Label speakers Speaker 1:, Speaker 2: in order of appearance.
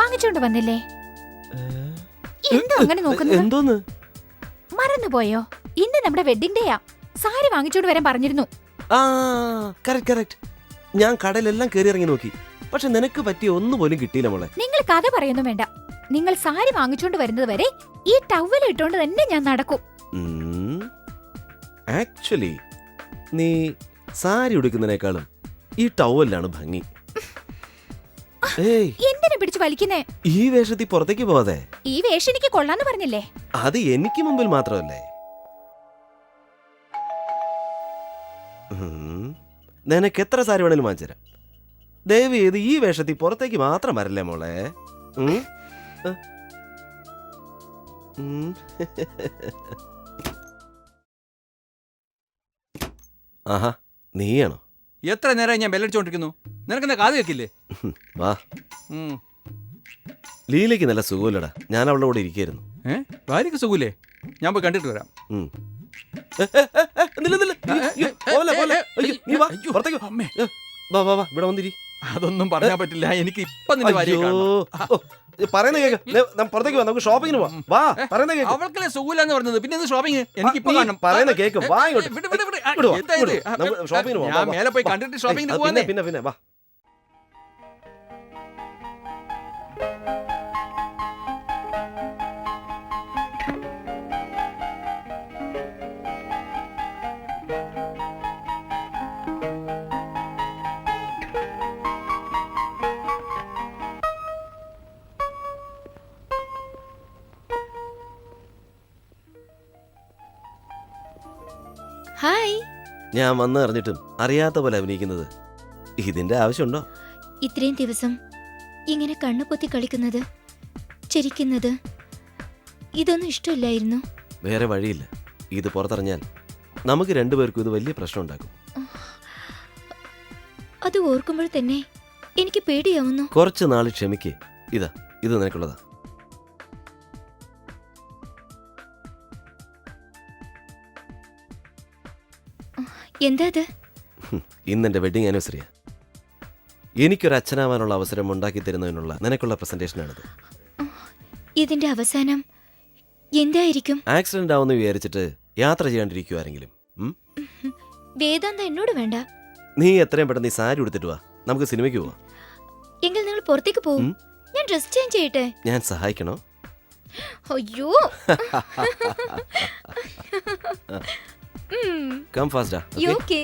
Speaker 1: വാങ്ങിച്ചോണ്ട് വന്നില്ലേ? എന്താ അങ്ങനെ നോക്കുന്നത്?
Speaker 2: എന്തോന്ന്?
Speaker 1: മറന്നുപോയോ? ഇന്ന് നമ്മുടെ വെഡിങ് ഡേയാ സാരി വാങ്ങിച്ചോണ്ട് വരാൻ പറഞ്ഞിരുന്നു.
Speaker 2: ആ കറക്റ്റ് കറക്റ്റ് ഞാൻ കടയിലെല്ലാം കയറി ഇറങ്ങി നോക്കി. പക്ഷെ നിനക്ക് പറ്റിയ ഒന്നു പോലും കിട്ടിയില്ല മോളെ.
Speaker 1: നിങ്ങൾ കഥ പറയൊന്നും വേണ്ട. നിങ്ങൾ സാരി വാങ്ങിച്ചോണ്ട് വരുന്നത് വരെ ഈ ടവൽ ഇട്ടോണ്ട് തന്നെ ഞാൻ നടക്കും.
Speaker 2: ആക്ച്വലി നീ സാരി ഉടുക്കുന്നതിനേക്കാളും ഈ ടവലിലാണ് ഭംഗി. ഏയ്.
Speaker 1: പിടിച്ചു വലിക്കുന്നേ
Speaker 2: ഈ വേഷത്തിൽ പുറത്തേക്ക് പോവാതെ
Speaker 1: ഈ വേഷം എനിക്ക് കൊള്ളാന്ന് പറഞ്ഞില്ലേ
Speaker 2: അത് എനിക്ക് മുമ്പിൽ മാത്രമല്ലേ ഉം. നിനക്ക് എത്ര സാരി വേണേലും വാങ്ങിച്ചുതരാം ദയവ് ചെയ്ത് ഈ വേഷത്തിൽ പുറത്തേക്ക് മാത്രം വരല്ലേ മോളെ ഉം? ഏ? ഉം. ആഹാ നീയാണോ
Speaker 3: എത്ര നേരമായി ഞാൻ ബെല്ലടിച്ചോണ്ടിരിക്കുന്നു നിനക്കെന്താ കാത് കേൾക്കില്ലേ
Speaker 2: വാ
Speaker 3: ഉം.
Speaker 2: ലീലയ്ക്ക് നല്ല സുഖമില്ലടാ ഞാൻ അവളുടെ കൂടെ ഇരിക്കായിരുന്നു
Speaker 3: ഏ ഭാര്യക്ക് സുഖമില്ലേ ഞാൻ പോയി കണ്ടിട്ട് വരാം
Speaker 2: ഉം. ഏ, ഏ, ഏ, ഏ, നില്ല്, നില്ല്. അയ്യോ, അയ്യോ, പോലെ, പോലെ. അയ്യോ, നീ വാ, പുറത്തേക്ക് വാ.
Speaker 3: അമ്മേ.
Speaker 2: ഏ, വാ, വാ, വാ, ഇവിടെ വന്നിരി.
Speaker 3: അതൊന്നും പറയാൻ പറ്റില്ല എനിക്ക് ഇപ്പൊ നിന്റെ ഭാര്യയെ
Speaker 2: അയ്യോ.
Speaker 3: കാണണം
Speaker 2: ഓ, ഏ, പറയുന്ന കേക്ക് ദേ, നം പുറത്തേക്ക് വാ നമുക്ക് ഷോപ്പിങ്ങിന് പോവാം വാ പറയുന്ന കേക്ക്
Speaker 3: അവൾക്കല്ലേ സുഖമില്ലെന്ന് പറഞ്ഞത് പിന്നെ ഷോപ്പിംഗ് എനിക്ക് ഇപ്പൊ
Speaker 2: നീ
Speaker 3: കാണണം
Speaker 2: പറയുന്ന കേക്ക് വാ ഇങ്ങോട്ട്.
Speaker 3: വിട്, വിട്, വിട്. ആ,
Speaker 2: ഇങ്ങോട്ട് വാ,
Speaker 3: എന്താ ഇത്?
Speaker 2: ഇങ്ങോട്ട് വാ. നമുക്ക് പോവാം,
Speaker 3: ഞാൻ
Speaker 2: വാ.
Speaker 3: മേലെ പോയി കണ്ടിട്ട് ഷോപ്പിംഗ്
Speaker 2: അത്
Speaker 3: പോവാന്നേ
Speaker 2: പിന്നെ പിന്നെ പിന്നെ വാ
Speaker 1: ഹായ്.
Speaker 2: ഞാൻ വന്ന് അറിഞ്ഞിട്ടും അറിയാത്ത പോലെ അഭിനയിക്കുന്നത്. ഇതിന്റെ ആവശ്യമുണ്ടോ?
Speaker 4: ഇത്രയും ദിവസം ഇങ്ങനെ കണ്ണു പൊത്തി കളിക്കുന്നത് ചിരിക്കുന്നത് ഇതൊന്നും ഇഷ്ടമില്ലായിരുന്നു.
Speaker 2: വേറെ വഴിയില്ല. ഇത് പുറത്തറിഞ്ഞാൽ നമുക്ക് രണ്ടുപേർക്കും ഇത് വലിയ പ്രശ്നം ഉണ്ടാക്കും.
Speaker 4: അത് ഓർക്കുമ്പോൾ തന്നെ എനിക്ക് പേടിയാവുന്നു.
Speaker 2: കുറച്ച് നാൾ ക്ഷമിക്കേ. ഇതാ ഇത് നിനക്കുള്ളതാ.
Speaker 4: എന്താ ഇന്ന്
Speaker 2: എന്റെ ഇന്നെന്റെ വെഡിങ് ആനിവേഴ്സറിയാ എനിക്കൊരു അച്ഛനാവാനുള്ള അവസരം ഉണ്ടാക്കി തരുന്നതിനുള്ള നിനക്കുള്ള പ്രസന്റേഷനാണിത്
Speaker 4: ഇതിന്റെ അവസാനം എന്തായിരിക്കും?
Speaker 2: ആക്സിഡന്റ് ആവുമെന്ന് വിചാരിച്ചിട്ട് യാത്ര ചെയ്യാണ്ടിരിക്കുവോ ആരെങ്കിലും ഉം?
Speaker 4: വേദാന്ത എന്നോട് വേണ്ട.
Speaker 2: നീ എത്രയും പെട്ടെന്ന് ഈ സാരി ഉടുത്തിട്ട് വാ. നമുക്ക് സിനിമയ്ക്ക് പോവാം.
Speaker 4: എങ്കിൽ നിങ്ങൾ പുറത്തേക്ക് പോകും
Speaker 2: ഉം.
Speaker 4: ഞാൻ ഡ്രസ് ചേഞ്ച് ചെയ്യട്ടെ?
Speaker 2: ഞാൻ സഹായിക്കണോ?
Speaker 4: അയ്യോ.
Speaker 2: Come ഫാസ്റ്റാ
Speaker 4: okay